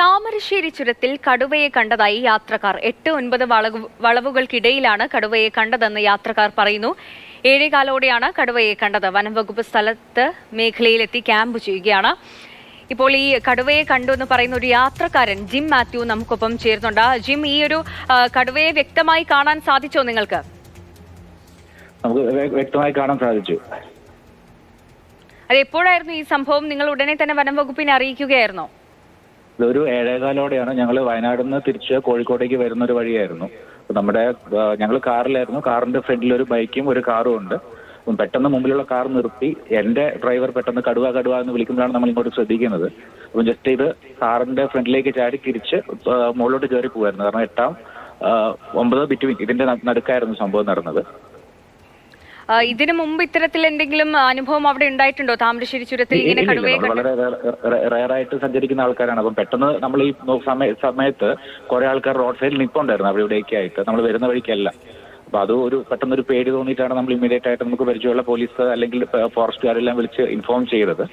താമരശ്ശേരി ചുരത്തിൽ കടുവയെ കണ്ടതായി യാത്രക്കാർ. എട്ട് ഒൻപത് വളവ് വളവുകൾക്കിടയിലാണ് കടുവയെ കണ്ടതെന്ന് യാത്രക്കാർ പറയുന്നു. ഏഴേകാലോടെയാണ് കടുവയെ കണ്ടത്. വനംവകുപ്പ് സ്ഥലത്ത് മേഖലയിലെത്തി ക്യാമ്പ് ചെയ്യുകയാണ്. ഇപ്പോൾ ഈ കടുവയെ കണ്ടു എന്ന് പറയുന്ന ഒരു യാത്രക്കാരൻ ജിം മാത്യു നമുക്കൊപ്പം ചേരുന്നുണ്ട്. ജിം ഈ ഒരു കടുവയെ വ്യക്തമായി കാണാൻ സാധിച്ചോ നിങ്ങൾക്ക്? നമുക്ക് വ്യക്തമായി കാണാൻ സാധിച്ചു. അത് എപ്പോഴായിരുന്നു ഈ സംഭവം? നിങ്ങൾ ഉടനെ തന്നെ വനം വകുപ്പിനെ അറിയിക്കുകയായിരുന്നോ? ഇതൊരു ഏഴേകാലോടെയാണ് ഞങ്ങൾ വയനാട് നിന്ന് തിരിച്ച് കോഴിക്കോടേക്ക് വരുന്ന ഒരു വഴിയായിരുന്നു നമ്മുടെ ഞങ്ങൾ കാറിലായിരുന്നു. കാറിന്റെ ഫ്രണ്ടിൽ ഒരു ബൈക്കും ഒരു കാറും ഉണ്ട്. പെട്ടെന്ന് മുമ്പിലുള്ള കാർ നിർത്തി എന്റെ ഡ്രൈവർ പെട്ടെന്ന് കടുവ കടുവ എന്ന് വിളിക്കുമ്പോഴാണ് നമ്മൾ ഇങ്ങോട്ട് ശ്രദ്ധിക്കുന്നത്. അപ്പം ജസ്റ്റ് ഇത് കാറിന്റെ ഫ്രണ്ടിലേക്ക് ചാടി തിരിച്ച് മുകളിലോട്ട് കയറി പോകുമായിരുന്നു കാരണം എട്ടാം ഒമ്പത് ബിറ്റ്വീൻ ഇതിന്റെ നടുക്കായിരുന്നു സംഭവം നടന്നത്. ഇതിനു മുമ്പ് ഇത്തരത്തിൽ എന്തെങ്കിലും അനുഭവം അവിടെ ഉണ്ടായിട്ടുണ്ടോ? താമരശ്ശേരി ചുരത്തിൽ ഇങ്ങനെ കടുവയെ വളരെ റയറായിട്ട് സഞ്ചരിക്കുന്ന ആൾക്കാരാണ്. അപ്പം പെട്ടെന്ന് നമ്മൾ ഈ സമയത്ത് കുറെ ആൾക്കാർ റോഡ് സൈഡിൽ നിൽപ്പുണ്ടായിരുന്നു അവിടെ ഇവിടെയൊക്കെ ആയിട്ട്. നമ്മൾ വരുന്ന വഴിക്കല്ല. അപ്പൊ അത് ഒരു പെട്ടെന്ന് ഒരു പേടി തോന്നിയിട്ടാണ് നമ്മൾ ഇമ്മീഡിയറ്റ് ആയിട്ട് നമുക്ക് പരിചയമുള്ള പോലീസ് അല്ലെങ്കിൽ ഫോറസ്റ്റുകാരെല്ലാം വിളിച്ച് ഇൻഫോം ചെയ്തത്.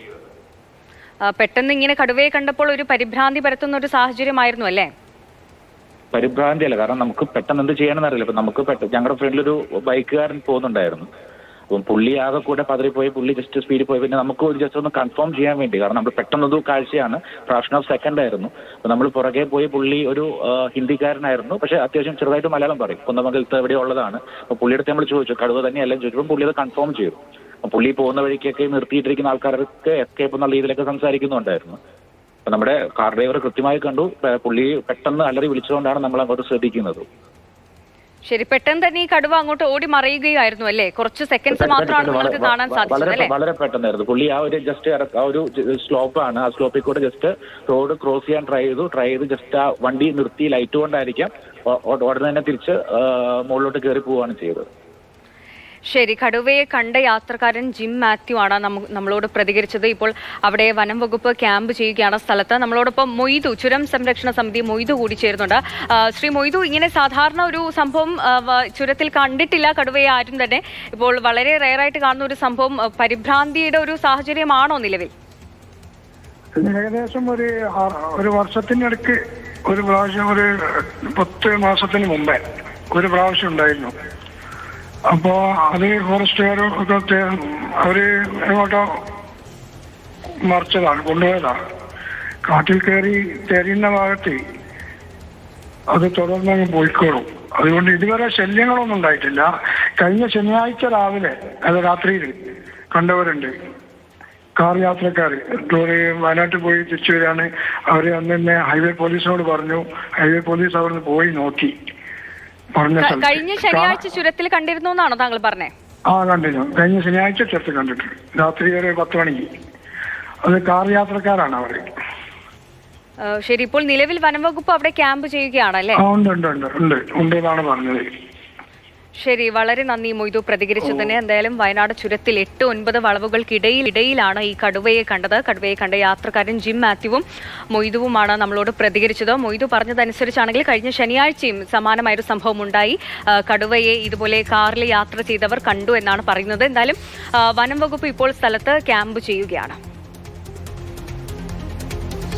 പെട്ടെന്ന് ഇങ്ങനെ കടുവയെ കണ്ടപ്പോൾ ഒരു പരിഭ്രാന്തി പരത്തുന്ന ഒരു സാഹചര്യമായിരുന്നു അല്ലേ? പരിഭ്രാന്തി അല്ല കാരണം നമുക്ക് പെട്ടെന്ന് എന്ത് ചെയ്യണമെന്ന് അറിയില്ല. അപ്പൊ നമുക്ക് പെട്ടെന്ന് ഞങ്ങളുടെ ഫ്രണ്ടിലൊരു ബൈക്കുകാരൻ പോകുന്നുണ്ടായിരുന്നു. അപ്പം പുള്ളി ആകെ കൂടെ പതറിപ്പോയി പുള്ളി ജസ്റ്റ് സ്പീഡിൽ പോയി. പിന്നെ നമുക്ക് ഒരു ജസ്റ്റ് ഒന്ന് കൺഫേം ചെയ്യാൻ വേണ്ടി. കാരണം നമ്മൾ പെട്ടെന്ന് ഒരു കാഴ്ചയാണ്. ഫ്രാക്ഷൻ ഓഫ് സെക്കൻഡ് ആയിരുന്നു. അപ്പൊ നമ്മൾ പുറകെ പോയി പുള്ളി ഒരു ഹിന്ദിക്കാരനായിരുന്നു. പക്ഷെ അത്യാവശ്യം ചെറുതായിട്ട് മലയാളം പറയും. കുന്നമംഗലത്ത് എവിടെ ഉള്ളതാണ്. അപ്പൊ പുള്ളിയുടെ നമ്മൾ ചോദിച്ചു കടുവ തന്നെയല്ല? ചോദിച്ചപ്പോൾ പുള്ളി അത് കൺഫേം ചെയ്തു. പുള്ളി പോകുന്ന വഴിക്കൊക്കെ നിർത്തിയിട്ടിരിക്കുന്ന ആൾക്കാർക്ക് എസ്കേപ്പ് എന്നുള്ള രീതിയിലൊക്കെ സംസാരിക്കുന്നുണ്ടായിരുന്നു. അപ്പൊ നമ്മുടെ കാർ ഡ്രൈവർ കൃത്യമായി കണ്ടു. പുള്ളി പെട്ടെന്ന് അലറി വിളിച്ചുകൊണ്ടാണ് നമ്മൾ അങ്ങോട്ട് ശ്രദ്ധിക്കുന്നത്. ശരി പെട്ടെന്ന് തന്നെ ഈ കടുവ അങ്ങോട്ട് ഓടി മറയുകയായിരുന്നു അല്ലേ? കുറച്ച് സെക്കൻഡ്സ് മാത്രമാണ് നിങ്ങൾക്ക് കാണാൻ സാധിച്ചത് വളരെ അല്ലേ? വളരെ പെട്ടെന്നായിരുന്നു. പുള്ളി ആ ഒരു ജസ്റ്റ് ആ ഒരു സ്ലോപ്പ് ആണ്. ആ സ്ലോപ്പിൽ കൂടെ ജസ്റ്റ് റോഡ് ക്രോസ് ചെയ്യാൻ ട്രൈ ചെയ്തു. ട്രൈ ചെയ്ത് ജസ്റ്റ് ആ വണ്ടി നിർത്തി. ലൈറ്റ് കൊണ്ടായിരിക്കാം. ഉടനെ തന്നെ തിരിച്ച് മുകളിലോട്ട് കയറി പോവുകയാണ് ചെയ്തത്. ശരി കടുവയെ കണ്ട യാത്രക്കാരൻ ജിം മാത്യു ആണ് നമ്മളോട് പ്രതികരിച്ചത്. ഇപ്പോൾ അവിടെ വനം വകുപ്പ് ക്യാമ്പ് ചെയ്യുകയാണ് സ്ഥലത്ത്. നമ്മളോടൊപ്പം മൊയ്തു ചുരം സംരക്ഷണ സമിതി മൊയ്തു കൂടി ചേരുന്നുണ്ട്. ശ്രീ മൊയ്തു ഇങ്ങനെ സാധാരണ ഒരു സംഭവം ചുരത്തിൽ കണ്ടിട്ടില്ല കടുവയെ ആരും തന്നെ. ഇപ്പോൾ വളരെ റെയറായിട്ട് കാണുന്ന ഒരു സംഭവം പരിഭ്രാന്തിയുടെ ഒരു സാഹചര്യമാണോ നിലവിൽ? ഏകദേശം ഒരു ഒരു വർഷത്തിനിടയ്ക്ക് ഒരു പ്രാവശ്യം ഒരു പത്ത് മാസത്തിന് മുമ്പേ ഒരു പ്രാവശ്യം ഉണ്ടായിരുന്നു. അപ്പോ അത് ഫോറസ്റ്റുകാരും ഒക്കെ അവർ എങ്ങോട്ടോ മറിച്ചതാണ് കൊണ്ടുപോയതാണ്. കാട്ടിൽ കയറി തെരയുന്ന ഭാഗത്ത് അത് തുടർന്ന് അങ്ങ് പോയിക്കോളും. അതുകൊണ്ട് ഇതുവരെ ശല്യങ്ങളൊന്നും ഉണ്ടായിട്ടില്ല. കഴിഞ്ഞ ശനിയാഴ്ച രാവിലെ അത് രാത്രിയിൽ കണ്ടവരുണ്ട്. കാർ യാത്രക്കാർ ടൂറ് വയനാട്ടിൽ പോയി തിരിച്ചു വരികയാണ് അവർ അന്ന് തന്നെ ഹൈവേ പോലീസിനോട് പറഞ്ഞു. ഹൈവേ പോലീസ് അവിടുന്ന് പോയി നോക്കി. കഴിഞ്ഞ ശനിയാഴ്ച ചുരത്തിൽ കണ്ടിരുന്നു എന്നാണോ താങ്കൾ പറഞ്ഞേ? ആ കണ്ടിരുന്നു. കഴിഞ്ഞ ശനിയാഴ്ച ചുരത്തിൽ കണ്ടിട്ടുണ്ട്. രാത്രി ഒരു പത്ത് മണിക്ക്. അത് കാർ യാത്രക്കാരാണ് അവർ ശരി ഇപ്പോൾ നിലവിൽ വനം വകുപ്പ് അവിടെ ക്യാമ്പ് ചെയ്യുകയാണല്ലേ ഉണ്ട് ഉണ്ട് ഉണ്ട് ഉണ്ട്. ഉണ്ട് എന്നാണ് പറഞ്ഞത്. ശരി വളരെ നന്ദി മൊയ്തു. പ്രതികരിച്ചതിന് എന്തായാലും വയനാട് ചുരത്തിൽ എട്ട് ഒൻപത് വളവുകൾക്കിടയിൽ ഇടയിലാണ് ഈ കടുവയെ കണ്ടത്. കടുവയെ കണ്ട യാത്രക്കാരൻ ജിം മാത്യുവും മൊയ്തുവുമാണ് നമ്മളോട് പ്രതികരിച്ചത്. മൊയ്തു പറഞ്ഞതനുസരിച്ചാണെങ്കിൽ കഴിഞ്ഞ ശനിയാഴ്ചയും സമാനമായൊരു സംഭവം ഉണ്ടായി കടുവയെ ഇതുപോലെ കാറിൽ യാത്ര ചെയ്തവർ കണ്ടു എന്നാണ് പറയുന്നത്. എന്തായാലും വനം വകുപ്പ് ഇപ്പോൾ സ്ഥലത്ത് ക്യാമ്പ് ചെയ്യുകയാണ്.